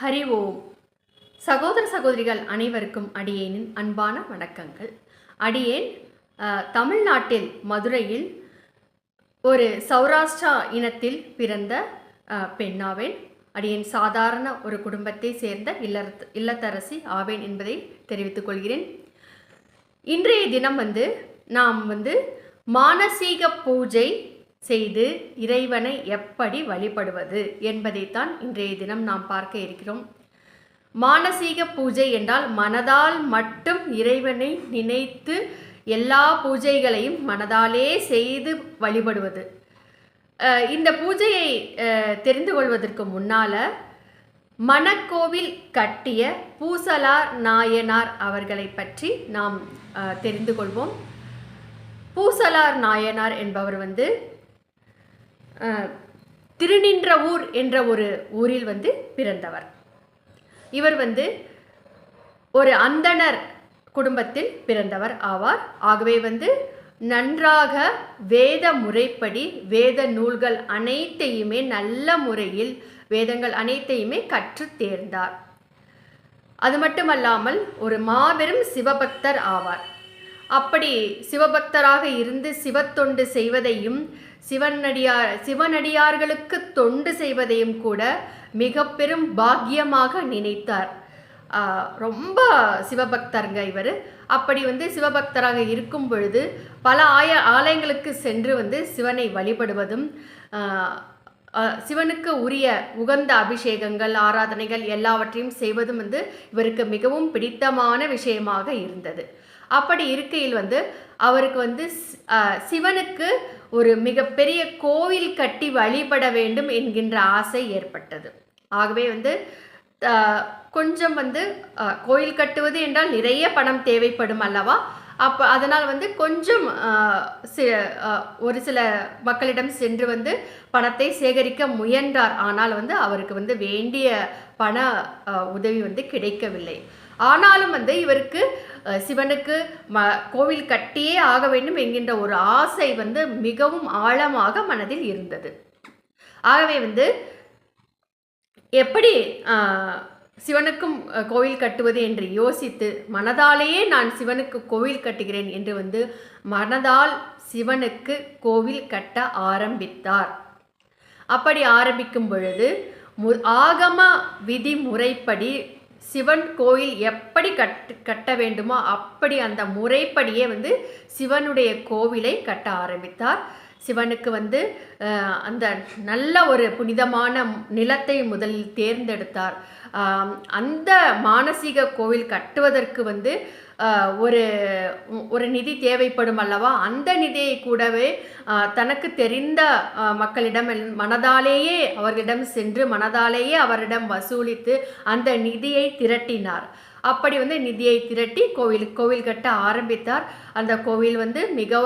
ஹரி ஓம். சகோதர சகோதரிகள் அனைவருக்கும் அடியேனின் அன்பான வணக்கங்கள். அடியேன் தமிழ்நாட்டில் மதுரையில் ஒரு சௌராஷ்டிரா இனத்தில் பிறந்த பெண்ணாவேன். அடியேன் சாதாரண ஒரு குடும்பத்தை சேர்ந்த இல்லத் இல்லத்தரசி ஆவேன் என்பதை தெரிவித்துக் கொள்கிறேன். இன்றைய தினம் வந்து நாம் வந்து மானசீக பூஜை செய்து இறைவனை எப்படி வழிபடுவது என்பதைத்தான் இன்றைய தினம் நாம் பார்க்க இருக்கிறோம். மானசீக பூஜை என்றால் மனதால் மட்டும் இறைவனை நினைத்து எல்லா பூஜைகளையும் மனதாலே செய்து வழிபடுவது. இந்த பூஜையை தெரிந்து கொள்வதற்கு முன்னால மணக்கோவில் கட்டிய பூசலார் நாயனார் அவர்களை பற்றி நாம் தெரிந்து கொள்வோம். பூசலார் நாயனார் என்பவர் வந்து திருநின்ற திருநின்றவூர் என்ற ஒரு ஊரில் வந்து பிறந்தவர். இவர் வந்து ஒரு அந்தணர் குடும்பத்தில் பிறந்தவர் ஆவார். ஆகவே வந்து நன்றாக வேத முறைப்படி வேத நூல்கள் அனைத்தையுமே நல்ல முறையில் வேதங்கள் அனைத்தையுமே கற்றுத் தேர்ந்தார். அது மட்டுமல்லாமல் ஒரு மாபெரும் சிவபக்தர் ஆவார். அப்படி சிவபக்தராக இருந்து சிவத்தொண்டு செய்வதையும் சிவனடியார் சிவனடியார்களுக்கு தொண்டு செய்வதையும் கூட மிக பெரும் பாக்கியமாக நினைத்தார். ரொம்ப சிவபக்தருங்க இவர். அப்படி வந்து சிவபக்தராக இருக்கும் பொழுது பல ஆய ஆலயங்களுக்கு சென்று வந்து சிவனை வழிபடுவதும் சிவனுக்கு உரிய உகந்த அபிஷேகங்கள் ஆராதனைகள் எல்லாவற்றையும் செய்வதும் வந்து இவருக்கு மிகவும் பிடித்தமான விஷயமாக இருந்தது. அப்படி இருக்கையில் வந்து அவருக்கு வந்து சிவனுக்கு ஒரு மிகப்பெரிய கோவில் கட்டி வழிபட வேண்டும் என்கின்ற ஆசை ஏற்பட்டது. ஆகவே வந்து கொஞ்சம் வந்து கோயில் கட்டுவது என்றால் நிறைய பணம் தேவைப்படும் அல்லவா? அப்போ அதனால் வந்து கொஞ்சம் ஒரு சில மக்களிடம் சென்று வந்து பணத்தை சேகரிக்க முயன்றார். ஆனால் வந்து அவருக்கு வந்து வேண்டிய பண உதவி வந்து கிடைக்கவில்லை. ஆனாலும் வந்து இவருக்கு சிவனுக்கு ம கோவில் கட்டியே ஆக வேண்டும் என்கின்ற ஒரு ஆசை வந்து மிகவும் ஆழமாக மனதில் இருந்தது. ஆகவே வந்து எப்படி சிவனுக்கும் கோவில் கட்டுவது என்று யோசித்து மனதாலேயே நான் சிவனுக்கு கோவில் கட்டுகிறேன் என்று வந்து மனதால் சிவனுக்கு கோவில் கட்ட ஆரம்பித்தார். அப்படி ஆரம்பிக்கும் பொழுது மு ஆகம விதிமுறைப்படி சிவன் கோயில் எப்படி கட்டு கட்ட வேண்டுமோ அப்படி அந்த முறைப்படியே வந்து சிவனுடைய கோவிலை கட்ட ஆரம்பித்தார். சிவனுக்கு வந்து அந்த நல்ல ஒரு புனிதமான நிலத்தை முதலில் தேர்ந்தெடுத்தார். அந்த மானசீக கோவில் கட்டுவதற்கு வந்து ஒரு ஒரு நிதி தேவைப்படும் அல்லவா? அந்த நிதியை கூடவே தனக்கு தெரிந்த மக்களிடம் மனதாலேயே அவர்களிடம் சென்று மனதாலேயே அவரிடம் வசூலித்து அந்த நிதியை திரட்டினார். அப்படி வந்து நிதியை திரட்டி கோவில் கோவில் கட்ட ஆரம்பித்தார். அந்த கோவில் வந்து மிக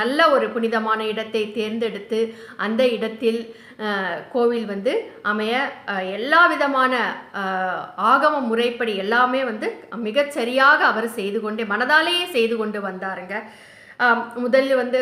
நல்ல ஒரு புனிதமான இடத்தை தேர்ந்தெடுத்து அந்த இடத்தில் கோவில் வந்து அமைய எல்லா விதமான ஆகம முறைப்படி எல்லாமே வந்து மிகச்சரியாக அவர் செய்து கொண்டே மனதாலேயே செய்து கொண்டு வந்தாருங்க. முதல்ல வந்து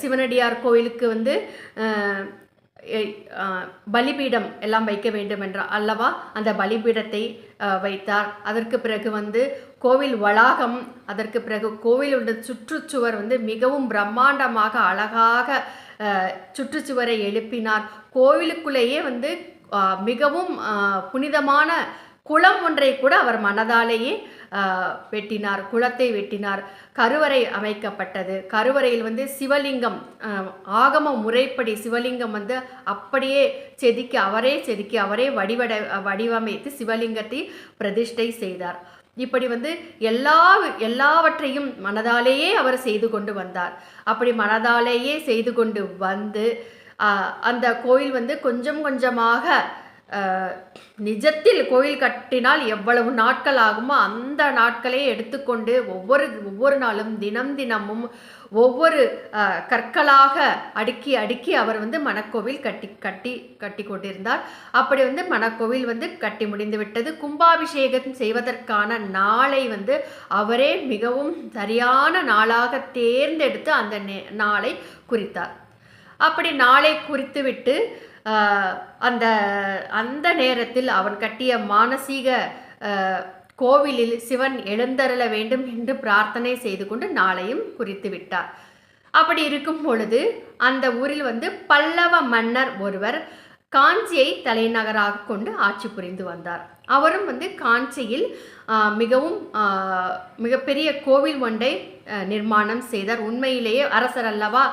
சிவனடியார் கோவிலுக்கு வந்து பலிபீடம் எல்லாம் வைக்க வேண்டும் என்ற அல்லவா அந்த பலிபீடத்தை வைத்தார். அதற்கு பிறகு வந்து கோவில் வளாகம் அதற்கு பிறகு கோவிலுடைய சுற்றுச்சுவர் வந்து மிகவும் பிரம்மாண்டமாக அழகாக சுற்றுச்சுவரை எழுப்பினார். கோவிலுக்குள்ளேயே வந்து மிகவும் புனிதமான குளம் ஒன்றை கூட அவர் மனதாலேயே வெட்டினார் குளத்தை வெட்டினார் கருவறை அமைக்கப்பட்டது. கருவறையில் வந்து சிவலிங்கம் ஆகம முறைப்படி சிவலிங்கம் வந்து அப்படியே செதுக்கி அவரே செதுக்கி அவரே வடிவட வடிவமைத்து சிவலிங்கத்தை பிரதிஷ்டை செய்தார். இப்படி வந்து எல்லா எல்லாவற்றையும் மனதாலேயே அவர் செய்து கொண்டு வந்தார். அப்படி மனதாலேயே செய்து கொண்டு வந்து அந்த கோயில் வந்து கொஞ்சம் கொஞ்சமாக நிஜத்தில் கோயில் கட்டினால் எவ்வளவு நாட்கள் ஆகுமோ அந்த நாட்களே எடுத்துக்கொண்டு ஒவ்வொரு ஒவ்வொரு நாளும் தினம் தினமும் ஒவ்வொரு கற்களாக அடுக்கி அடுக்கி அவர் வந்து மணக்கோவில் கட்டி கட்டி கட்டி கொண்டிருந்தார். அப்படி வந்து மணக்கோவில் வந்து கட்டி முடிந்து விட்டது. கும்பாபிஷேகம் செய்வதற்கான நாளை வந்து அவரே மிகவும் சரியான நாளாக தேர்ந்தெடுத்து அந்த நே- நாளை குறித்தார். அப்படி நாளை குறித்துவிட்டு அந்த அந்த நேரத்தில் அவன் கட்டிய மானசீக ஆஹ், கோவிலில் சிவன் எழுந்தருள வேண்டும் என்று பிரார்த்தனை செய்து கொண்டு நாளையும் குறித்து விட்டார். அப்படி இருக்கும் பொழுது அந்த ஊரில் வந்து பல்லவ மன்னர் ஒருவர் காஞ்சியை தலைநகராக கொண்டு ஆட்சி புரிந்து வந்தார். அவரும் வந்து காஞ்சியில் மிகவும் மிகப்பெரிய கோவில் ஒன்றை நிர்மாணம் செய்தார். உண்மையிலேயே அரசர் அல்லவா?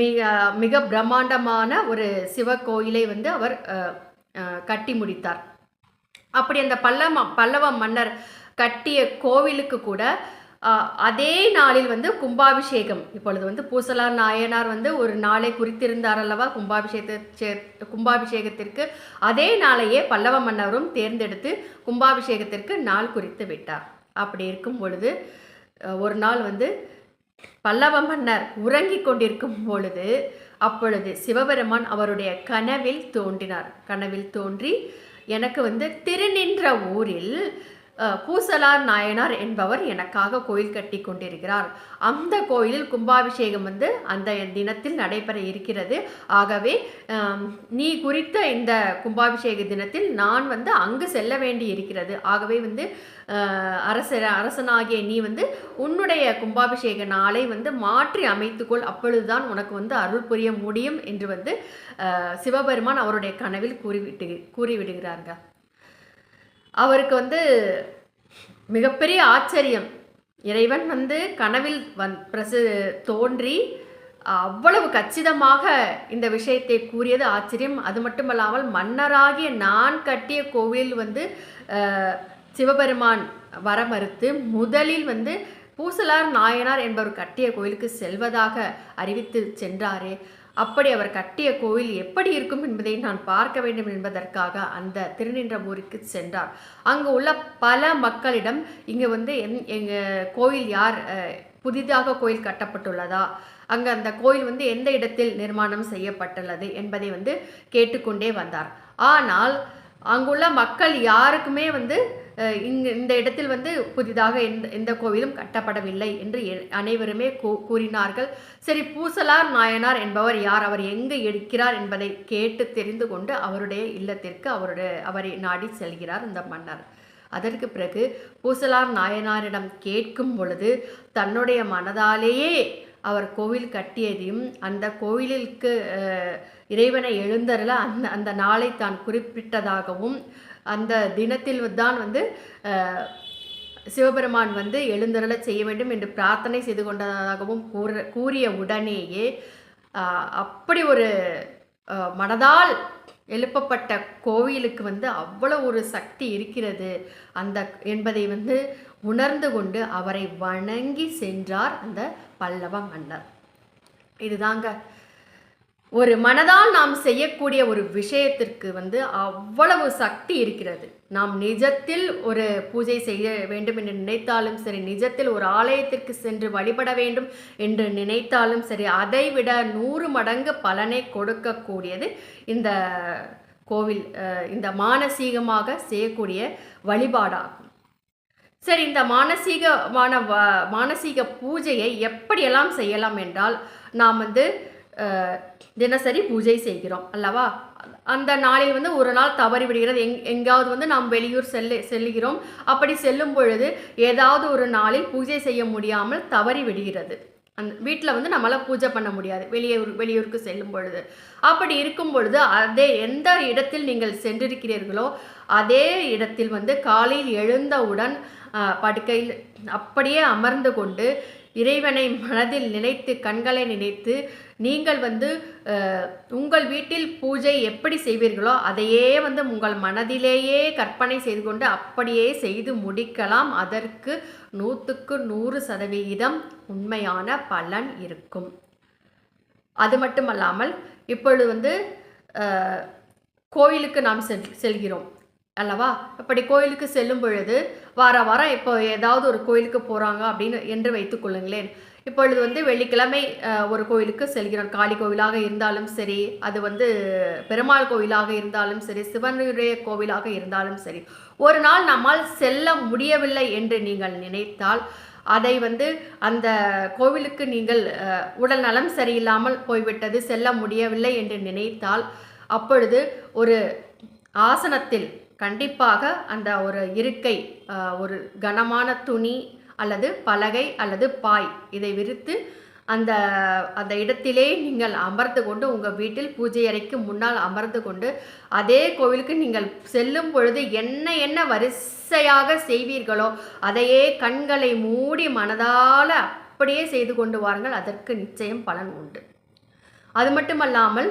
மிக மிக பிரம்மாண்டமான ஒரு சிவ கோயிலை வந்து அவர் கட்டி முடித்தார். அப்படி அந்த பல்லவ பல்லவ மன்னர் கட்டிய கோவிலுக்கு கூட அதே நாளில் வந்து கும்பாபிஷேகம். இப்பொழுது வந்து பூசலார் நாயனார் வந்து ஒரு நாளை குறித்திருந்தார் அல்லவா? கும்பாபிஷேகத்தை கும்பாபிஷேகத்திற்கு அதே நாளையே பல்லவ மன்னரும் தேர்ந்தெடுத்து கும்பாபிஷேகத்திற்கு நாள் குறித்து விட்டார். அப்படி இருக்கும் பொழுது ஒரு நாள் வந்து பல்லவ மன்னர் உறங்கிக் கொண்டிருக்கும் பொழுது அப்பொழுது சிவபெருமான் அவருடைய கனவில் தோன்றினார். கனவில் தோன்றி எனக்கு வந்து திருநின்ற ஊரில் பூசலார் நாயனார் என்பவர் எனக்காக கோயில் கட்டி கொண்டிருக்கிறார். அந்த கோயிலில் கும்பாபிஷேகம் வந்து அந்த தினத்தில் நடைபெற இருக்கிறது. ஆகவே நீ குறித்த இந்த கும்பாபிஷேக தினத்தில் நான் வந்து அங்கு செல்ல வேண்டி இருக்கிறது. ஆகவே வந்து அரச அரசனாகிய நீ வந்து உன்னுடைய கும்பாபிஷேக நாளை வந்து மாற்றி அமைத்துக்கொள். அப்பொழுதுதான் உனக்கு வந்து அருள் புரிய முடியும் என்று வந்து சிவபெருமான் அவருடைய கனவில் கூறிவிட்டு கூறிவிடுகிறார்கள் அவருக்கு வந்து மிகப்பெரிய ஆச்சரியம். இறைவன் வந்து கனவில் வந் பிரசு தோன்றி அவ்வளவு கச்சிதமாக இந்த விஷயத்தை கூறியது ஆச்சரியம். அது மட்டுமல்லாமல் மன்னராகிய நான் கட்டிய கோவில் வந்து சிவபெருமான் வர மறுத்து முதலில் வந்து பூசலார் நாயனார் என்பவர் கட்டிய கோயிலுக்கு செல்வதாக அறிவித்து சென்றாரே. அப்படி அவர் கட்டிய கோயில் எப்படி இருக்கும் என்பதை நான் பார்க்க வேண்டும் என்பதற்காக அந்த திருநின்றபூருக்கு சென்றார். அங்கு உள்ள பல மக்களிடம் இங்கே வந்து எங் எங்கள் கோயில் யார் புதிதாக கோயில் கட்டப்பட்டுள்ளதா? அங்கே அந்த கோயில் வந்து எந்த இடத்தில் நிர்மாணம் செய்யப்பட்டுள்ளது என்பதை வந்து கேட்டுக்கொண்டே வந்தார். ஆனால் அங்குள்ள மக்கள் யாருக்குமே வந்து இங்கு இந்த இடத்தில் வந்து புதிதாக எந்த எந்த கோவிலும் கட்டப்படவில்லை என்று எ- அனைவருமே கூ- கூறினார்கள். சரி பூசலார் நாயனார் என்பவர் யார்? அவர் எங்கு இருக்கிறார் என்பதை கேட்டு தெரிந்து கொண்டு அவருடைய இல்லத்திற்கு அவருடைய அவரை நாடி செல்கிறார் இந்த மன்னர். அதற்கு பிறகு பூசலார் நாயனாரிடம் கேட்கும் பொழுது தன்னுடைய மனதாலேயே அவர் கோவில் கட்டியதையும் அந்த கோவிலுக்கு இறைவனை எழுந்தருள அந்த அந்த நாளை தான் குறிப்பிட்டதாகவும் அந்த தினத்தில் தான் வந்து சிவபெருமான் வந்து எழுந்தருளச் செய்ய வேண்டும் என்று பிரார்த்தனை செய்து கொண்டதாகவும் கூற கூறிய உடனேயே அப்படி ஒரு மனதால் எழுப்பப்பட்ட கோவிலுக்கு வந்து அவ்வளோ ஒரு சக்தி இருக்கிறது. அந்த என்பதை வந்து உணர்ந்து கொண்டு அவரை வணங்கி சென்றார் அந்த பல்லவ மன்னர். இதுதாங்க ஒரு மனதால் நாம் செய்யக்கூடிய ஒரு விஷயத்திற்கு வந்து அவ்வளவு சக்தி இருக்கிறது. நாம் நிஜத்தில் ஒரு பூஜை செய்ய வேண்டும் என்று நினைத்தாலும் சரி நிஜத்தில் ஒரு ஆலயத்திற்கு சென்று வழிபட வேண்டும் என்று நினைத்தாலும் சரி அதைவிட நூறு மடங்கு பலனை கொடுக்கக்கூடியது இந்த கோவில் இந்த மானசீகமாக செய்யக்கூடிய வழிபாடாகும். சரி இந்த மானசீகமான வ- மானசீக பூஜையை எப்படியெல்லாம் செய்யலாம் என்றால் நாம் வந்து தினசரி பூஜை செய்கிறோம் அல்லவா? அந்த நாளில் வந்து ஒரு நாள் தவறி விடுகிறது. எங் எங்காவது வந்து நாம் வெளியூர் செல்லு செல்கிறோம் அப்படி செல்லும் பொழுது ஏதாவது ஒரு நாளில் பூஜை செய்ய முடியாமல் தவறி விடுகிறது. அந்த வீட்டில் வந்து நம்மளால் பூஜை பண்ண முடியாது. வெளியூர் வெளியூருக்கு செல்லும் பொழுது. அப்படி இருக்கும் பொழுது அதே எந்த இடத்தில் நீங்கள் சென்றிருக்கிறீர்களோ அதே இடத்தில் வந்து காலையில் எழுந்தவுடன் படுக்கையில் அப்படியே அமர்ந்து கொண்டு இறைவனை மனதில் நினைத்து கண்களை நினைத்து நீங்கள் வந்து உங்கள் வீட்டில் பூஜை எப்படி செய்வீர்களோ அதையே வந்து உங்கள் மனதிலேயே கற்பனை செய்து கொண்டு அப்படியே செய்து முடிக்கலாம். அதற்கு நூற்றுக்கு நூறு சதவிகிதம் உண்மையான பலன் இருக்கும். அது மட்டுமல்லாமல் இப்பொழுது வந்து கோயிலுக்கு நாம் செல் செல்கிறோம். அல்லவா? அப்படி கோயிலுக்கு செல்லும் பொழுது வார வாரம் இப்போ ஏதாவது ஒரு கோயிலுக்கு போகிறாங்க அப்படின்னு என்று வைத்துக்கொள்ளுங்களேன் இப்பொழுது வந்து வெள்ளிக்கிழமை ஒரு கோயிலுக்கு செல்கிறோம். காளி கோவிலாக இருந்தாலும் சரி அது வந்து பெருமாள் கோவிலாக இருந்தாலும் சரி சிவனுடைய கோவிலாக இருந்தாலும் சரி ஒரு நாள் நம்மால் செல்ல முடியவில்லை என்று நீங்கள் நினைத்தால் அதை வந்து அந்த கோவிலுக்கு நீங்கள் உடல் நலம் சரியில்லாமல் போய்விட்டது செல்ல முடியவில்லை என்று நினைத்தால் அப்பொழுது ஒரு ஆசனத்தில் கண்டிப்பாக அந்த ஒரு இருக்கை ஒரு கனமான துணி அல்லது பலகை அல்லது பாய் இதை விரித்து அந்த அந்த இடத்திலே நீங்கள் அமர்ந்து கொண்டு உங்கள் வீட்டில் பூஜை அறைக்கு முன்னால் அமர்ந்து கொண்டு அதே கோவிலுக்கு நீங்கள் செல்லும் பொழுது என்ன என்ன வரிசையாக செய்வீர்களோ அதையே கண்களை மூடி மனதால் அப்படியே செய்து கொண்டு வாருங்கள். அதற்கு நிச்சயம் பலன் உண்டு. அது மட்டுமல்லாமல்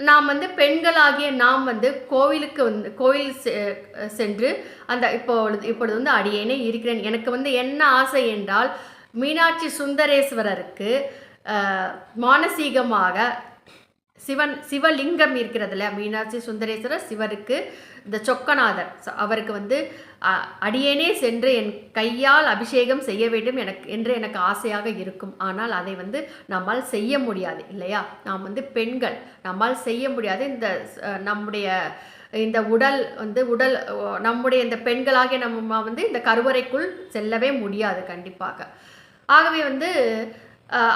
நாம் வந்து பெண்களாகிய நாம் வந்து கோவிலுக்கு வந்து கோவில் செ- சென்று அந்த இப்பொழுது இப்பொழுது வந்து அடியேனே இருக்கிறேன். எனக்கு வந்து என்ன ஆசை என்றால் மீனாட்சி சுந்தரேஸ்வரருக்கு மானசீகமாக சிவன் சிவலிங்கம் இருக்கிறதுல மீனாட்சி சுந்தரேஸ்வரர் சிவருக்கு இந்த சொக்கநாதர். அவருக்கு வந்து அ, அடியேனே சென்று என் கையால் அபிஷேகம் செய்ய வேண்டும் எனக்கு என்று எனக்கு ஆசையாக இருக்கும். ஆனால் அதை வந்து நம்மால் செய்ய முடியாது இல்லையா? நாம் வந்து பெண்கள். நம்மால் செய்ய முடியாது. இந்த நம்முடைய இந்த உடல் வந்து உடல் நம்முடைய இந்த பெண்களாகிய நம்ம வந்து இந்த கருவறைக்குள் செல்லவே முடியாது கண்டிப்பாக. ஆகவே வந்து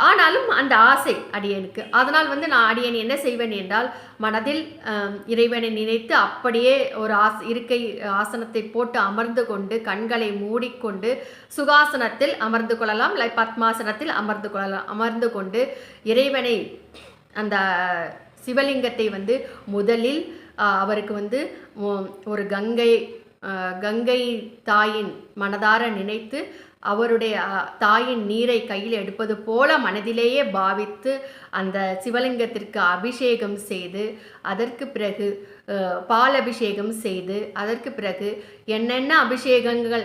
ஆனாலும் அந்த ஆசை அடியனுக்கு. அதனால் வந்து நான் அடியன் என்ன செய்வேன் என்றால் மனதில் இறைவனை நினைத்து அப்படியே ஒரு ஆஸ் இருக்கை ஆசனத்தை போட்டு அமர்ந்து கொண்டு கண்களை மூடிக்கொண்டு சுகாசனத்தில் அமர்ந்து கொள்ளலாம் இல்லை பத்மாசனத்தில் அமர்ந்து கொள்ளலாம் அமர்ந்து கொண்டு இறைவனை அந்த சிவலிங்கத்தை வந்து முதலில் அவருக்கு வந்து ஒரு கங்கை கங்கை தாயின் மனதார நினைத்து அவருடைய தாயின் நீரை கையில் எடுப்பது போல மனதிலேயே பாவித்து அந்த சிவலிங்கத்திற்கு அபிஷேகம் செய்து அதற்கு பிறகு பால் அபிஷேகம் செய்து அதற்கு பிறகு என்னென்ன அபிஷேகங்கள்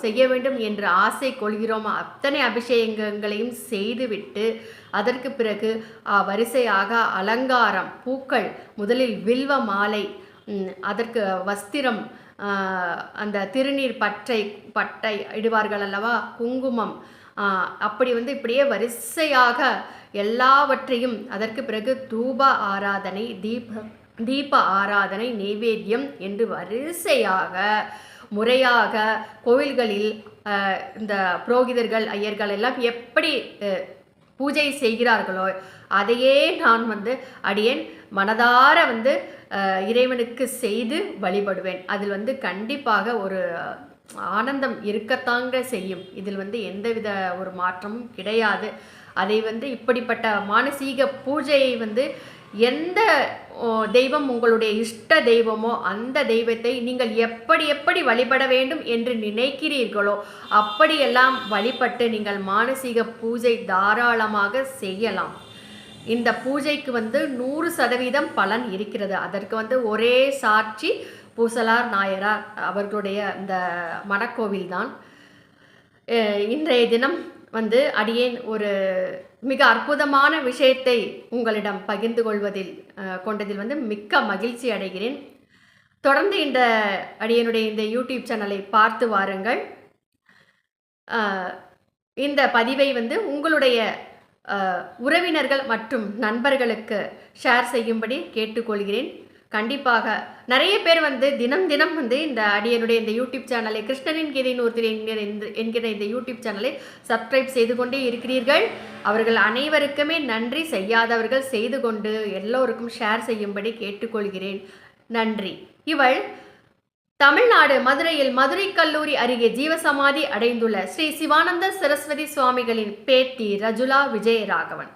செய்ய வேண்டும் என்று ஆசை கொள்கிறோமோ அத்தனை அபிஷேகங்களையும் செய்துவிட்டு அதற்கு பிறகு வரிசையாக அலங்காரம் பூக்கள் முதலில் வில்வ மாலை அதற்கு வஸ்திரம் அந்த திருநீர் பற்றை பட்டை இடுவார்கள் அல்லவா? குங்குமம். அப்படி வந்து இப்படியே வரிசையாக எல்லாவற்றையும் அதற்கு பிறகு தூப ஆராதனை தீப தீப ஆராதனை நெய்வேத்தியம் என்று வரிசையாக முறையாக கோவில்களில் இந்த புரோகிதர்கள் ஐயர்கள் எல்லாம் எப்படி பூஜை செய்கிறார்களோ அதையே நான் வந்து அடியேன் மனதார வந்து இறைவனுக்கு செய்து வழிபடுவேன். அதில் வந்து கண்டிப்பாக ஒரு ஆனந்தம் இருக்கத்தாங்க செய்யும். இதில் வந்து எந்தவித ஒரு மாற்றமும் கிடையாது. அதை வந்து இப்படிப்பட்ட மானசீக பூஜையை வந்து எந்த தெய்வம் உங்களுடைய இஷ்ட தெய்வமோ அந்த தெய்வத்தை நீங்கள் எப்படி எப்படி வழிபட வேண்டும் என்று நினைக்கிறீர்களோ அப்படியெல்லாம் வழிபட்டு நீங்கள் மானசீக பூஜை தாராளமாக செய்யலாம். இந்த பூஜைக்கு வந்து நூறு சதவீதம் பலன் இருக்கிறது. அதற்கு வந்து ஒரே சாட்சி பூசலார் நாயரார் அவர்களுடைய இந்த மடக்கோவில் தான். இன்றைய தினம் வந்து அடியேன் ஒரு மிக அற்புதமான விஷயத்தை உங்களிடம் பகிர்ந்து கொள்வதில் கொண்டதில் வந்து மிக்க மகிழ்ச்சி அடைகிறேன். தொடர்ந்து இந்த அடியனுடைய இந்த யூடியூப் சேனலை பார்த்து வாருங்கள். இந்த பதிவை வந்து உங்களுடைய உறவினர்கள் மற்றும் நண்பர்களுக்கு ஷேர் செய்யும்படி கேட்டுக்கொள்கிறேன். கண்டிப்பாக நிறைய பேர் வந்து தினம் தினம் வந்து இந்த அடியனுடைய இந்த யூடியூப் சேனலை கிருஷ்ணனின் கீதையின் ஒருத்தர் என்கிற இந்த என்கிற இந்த யூடியூப் சேனலை சப்ஸ்கிரைப் செய்து கொண்டே இருக்கிறீர்கள். அவர்கள் அனைவருக்குமே நன்றி. செய்யாதவர்கள் செய்து கொண்டு எல்லோருக்கும் ஷேர் செய்யும்படி கேட்டுக்கொள்கிறேன். நன்றி. இவள் தமிழ்நாடு மதுரையில் மதுரை கல்லூரி அருகே ஜீவசமாதி அடைந்துள்ள ஸ்ரீ சிவானந்த சரஸ்வதி சுவாமிகளின் பேத்தி ரஜுலா விஜயராகவன்.